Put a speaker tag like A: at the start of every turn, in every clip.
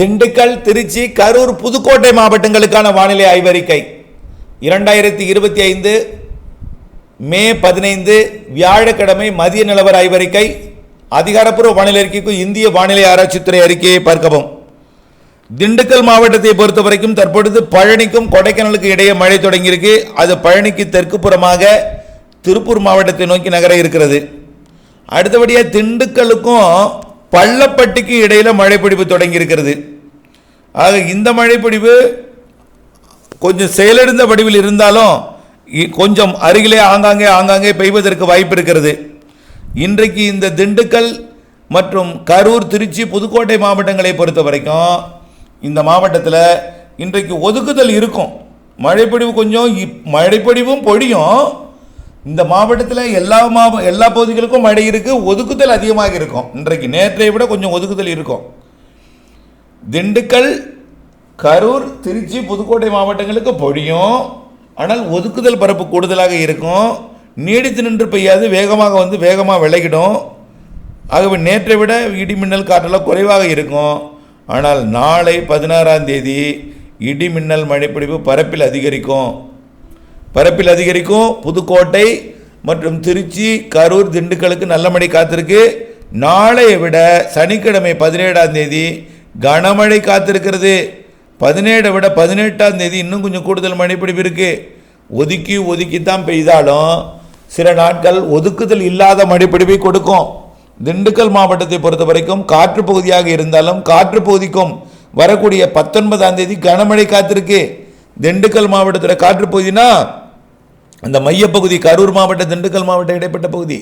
A: திண்டுக்கல் திருச்சி கரூர் புதுக்கோட்டை மாவட்டங்களுக்கான வானிலை ஆய்வறிக்கை. இரண்டாயிரத்தி இருபத்தி ஐந்து மே பதினைந்து வியாழக்கிழமை மதிய நிலவர ஆய்வறிக்கை. அதிகாரப்பூர்வ வானிலை அறிக்கைக்கும் இந்திய வானிலை ஆராய்ச்சித்துறை அறிக்கையை பார்க்கவும். திண்டுக்கல் மாவட்டத்தை பொறுத்த வரைக்கும் தற்பொழுது பழனிக்கும் கொடைக்கானலுக்கு இடையே மழை தொடங்கியிருக்கு. அது பழனிக்கு தெற்கு புறமாக திருப்பூர் மாவட்டத்தை நோக்கி நகர இருக்கிறது. அடுத்தபடியாக திண்டுக்கலுக்கும் பள்ளப்பட்டிக்கு இடையில் மழைப்பிடிப்பு தொடங்கியிருக்கிறது. ஆக இந்த மழைப்பொழிவு கொஞ்சம் செயலிழந்த வடிவில் இருந்தாலும் இ- கொஞ்சம் அருகிலே ஆங்காங்கே ஆங்காங்கே பெய்வதற்கு வாய்ப்பு இருக்கிறது. இன்றைக்கு இந்த திண்டுக்கல் மற்றும் கரூர் திருச்சி புதுக்கோட்டை மாவட்டங்களை பொறுத்த வரைக்கும் இந்த மாவட்டத்தில் இன்றைக்கு ஒதுக்குதல் இருக்கும். மழைப்பொழிவு கொஞ்சம் இப்- மழைப்பொழிவும் பொழியும். இந்த மாவட்டத்தில் எல்லா மாவ எல்லா பகுதிகளுக்கும் மழை இருக்குது ஒதுக்குதல் அதிகமாக இருக்கும். இன்றைக்கு நேற்றை விட கொஞ்சம் ஒதுக்குதல் இருக்கும். திண்டுக்கல் கரூர் திருச்சி புதுக்கோட்டை மாவட்டங்களுக்கு பொழியும். ஆனால் ஒதுக்குதல் பரப்பு கூடுதலாக இருக்கும். நீடித்து நின்று பெய்யாது. வேகமாக வந்து வேகமாக விளையிடும் ஆகவே நேற்றை விட இடிமின்னல் காற்றெல்லாம் குறைவாக இருக்கும். ஆனால் நாளை பதினாறாம் தேதி இடிமின்னல் மழைப்பிடிப்பு பரப்பில் அதிகரிக்கும். பரப்பில் அதிகரிக்கும். புதுக்கோட்டை மற்றும் திருச்சி கரூர் திண்டுக்கலுக்கு நல்ல மழை காத்திருக்கு. நாளையை விட சனிக்கிழமை பதினேழாம் தேதி கனமழை காத்திருக்கிறது. பதினேழை விட பதினெட்டாம் தேதி இன்னும் கொஞ்சம் கூடுதல் மழைப்பிடிப்பு இருக்குது ஒதுக்கி ஒதுக்கித்தான் பெய்தாலும் சில நாட்கள் ஒதுக்குதல் இல்லாத மழைப்பிடிப்பை கொடுக்கும். திண்டுக்கல் மாவட்டத்தை பொறுத்த வரைக்கும் காற்று பகுதியாக இருந்தாலும் காற்று பகுதிக்கும் வரக்கூடிய பத்தொன்பதாம் தேதி கனமழை காத்திருக்கு. திண்டுக்கல் மாவட்டத்தில் காற்று பகுதினா அந்த மையப்பகுதி கரூர் மாவட்டம் திண்டுக்கல் மாவட்டம் இடைப்பட்ட பகுதி.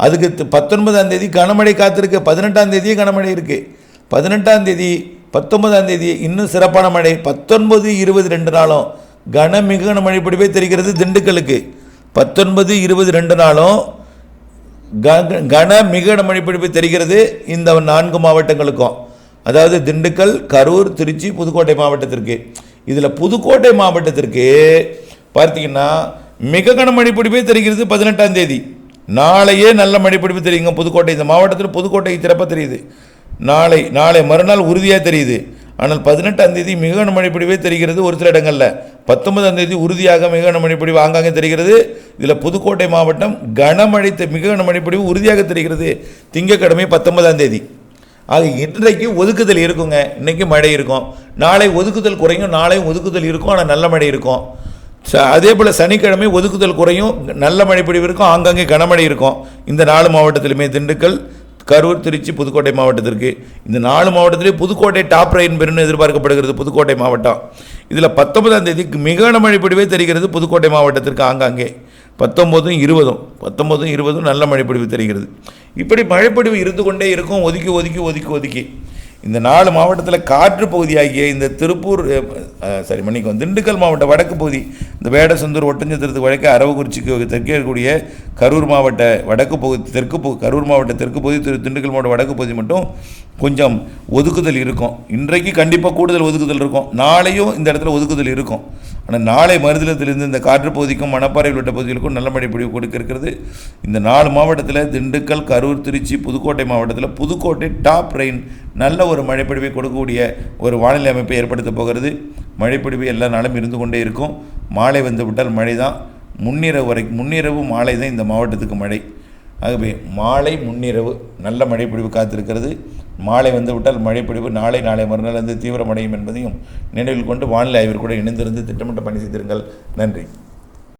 A: அதுக்கு பத்தொன்பதாம் தேதி கனமழை காத்திருக்கு. பதினெட்டாம் தேதி கனமழை இருக்குது பதினெட்டாம் தேதி பத்தொன்பதாம் தேதி இன்னும் சிறப்பான மழை. பத்தொன்பது இருபது ரெண்டு நாளும் கன மிக தெரிகிறது திண்டுக்கலுக்கு பத்தொன்பது இருபது ரெண்டு நாளும் க- கன மிக மழைப்பிடிப்பு தெரிகிறது இந்த நான்கு மாவட்டங்களுக்கும். அதாவது திண்டுக்கல் கரூர் திருச்சி புதுக்கோட்டை மாவட்டத்திற்கு. இதில் புதுக்கோட்டை மாவட்டத்திற்கு பார்த்தீங்கன்னா மிக கன மழைப்பிடிப்பே தெரிகிறது பதினெட்டாம் தேதி. நாளையே நல்ல மழைப்பிடிப்பு தெரியுங்க புதுக்கோட்டை. இந்த மாவட்டத்தில் புதுக்கோட்டை சிறப்பாக தெரியுது. நாளை நாளை மறுநாள் உறுதியாக தெரியுது. ஆனால் பதினெட்டாம் தேதி மிக மழைப்பொழிவே தெரிகிறது ஒரு சில இடங்களில். பத்தொன்பதாம் தேதி உறுதியாக மிக மழைப்பொழிவு ஆங்காங்கே தெரிகிறது. இதில் புதுக்கோட்டை மாவட்டம் கனமழை தெ- மிக கனமழைப்பிடிவு உறுதியாக தெரிகிறது. திங்கட்கிழமை பத்தொன்பதாம் தேதி. ஆக இன்றைக்கு ஒதுக்குதல் இருக்குங்க. இன்னைக்கு மழை இருக்கும். நாளை ஒதுக்குதல் குறையும் நாளையும் ஒதுக்குதல் இருக்கும் ஆனால் நல்ல மழை இருக்கும். ச- அதே போல் சனிக்கிழமை ஒதுக்குதல் குறையும் நல்ல மழைப்பொழிவு இருக்கும் ஆங்காங்கே கனமழை இருக்கும். இந்த நாலு மாவட்டத்திலுமே திண்டுக்கல் கரூர் திருச்சி புதுக்கோட்டை மாவட்டத்திற்கு இந்த நாலு மாவட்டத்திலே புதுக்கோட்டை டாப் ரைன் பெறுன்னு எதிர்பார்க்கப்படுகிறது புதுக்கோட்டை மாவட்டம். இதில் பத்தொன்பதாம் தேதிக்கு மிக மழை பொழிவே தெரிகிறது புதுக்கோட்டை மாவட்டத்திற்கு ஆங்காங்கே. பத்தொம்போதும் இருபதும் பத்தொம்போதும் இருபதும் நல்ல மழைப்பொழிவு தெரிகிறது. இப்படி மழைப்பொழிவு இருந்து கொண்டே இருக்கும் ஒதுக்கி ஒதுக்கி ஒதுக்கி ஒதுக்கி. இந்த நாலு மாவட்டத்தில் காற்று பகுதியாகிய இந்த திருப்பூர் சரி சாரி மன்னிக்கும் திண்டுக்கல் மாவட்ட வடக்கு பகுதி இந்த வேடசந்தூர் ஒட்டஞ்சத்திரத்துக்கு வழக்கு அரவக்குறிச்சிக்கு தெற்கே இருக்கக்கூடிய கரூர் மாவட்ட வடக்கு பகுதி தெற்கு பகு கரூர் மாவட்ட தெற்கு பகுதி திரு திண்டுக்கல் மாவட்ட வடக்கு பகுதி மட்டும் கொஞ்சம் ஒதுக்குதல் இருக்கும். இன்றைக்கு கண்டிப்பாக கூடுதல் ஒதுக்குதல் இருக்கும். நாளையும் இந்த இடத்துல ஒதுக்குதல் இருக்கும். ஆனால் நாளை மறுதினத்திலிருந்து இந்த காற்று பகுதிக்கும் மணப்பாறை உள்ளிட்ட பகுதிகளுக்கும் நல்ல மழை பொழிவு கொடுக்க இருக்கிறது. இந்த நாலு மாவட்டத்தில் திண்டுக்கல் கரூர் திருச்சி புதுக்கோட்டை மாவட்டத்தில் புதுக்கோட்டை டாப் ரெயின் நல்ல ஒரு மழைப்பொழிவை கொடுக்கக்கூடிய ஒரு வானிலை அமைப்பை ஏற்படுத்த போகிறது. மழைப்பொழிவு எல்லா நாளும் இருந்து கொண்டே இருக்கும். மா மாலை வந்து விட்டால் மழை தான் முன்னிரவு வரை முன்னிரவு மாலை தான் இந்த மாவட்டத்துக்கு மழை. ஆகவே மாலை முன்னிரவு நல்ல மழைப்பொழிவு காத்திருக்கிறது. மாலை வந்து விட்டால் மழைப்பொழிவு நாளை நாளை மறுநாள் வந்து தீவிரமடையும் என்பதையும் நினைவில் கொண்டு வானிலை ஆய்வர் கூட இணைந்திருந்து திட்டமிட்ட பணி செய்திருங்கள். நன்றி.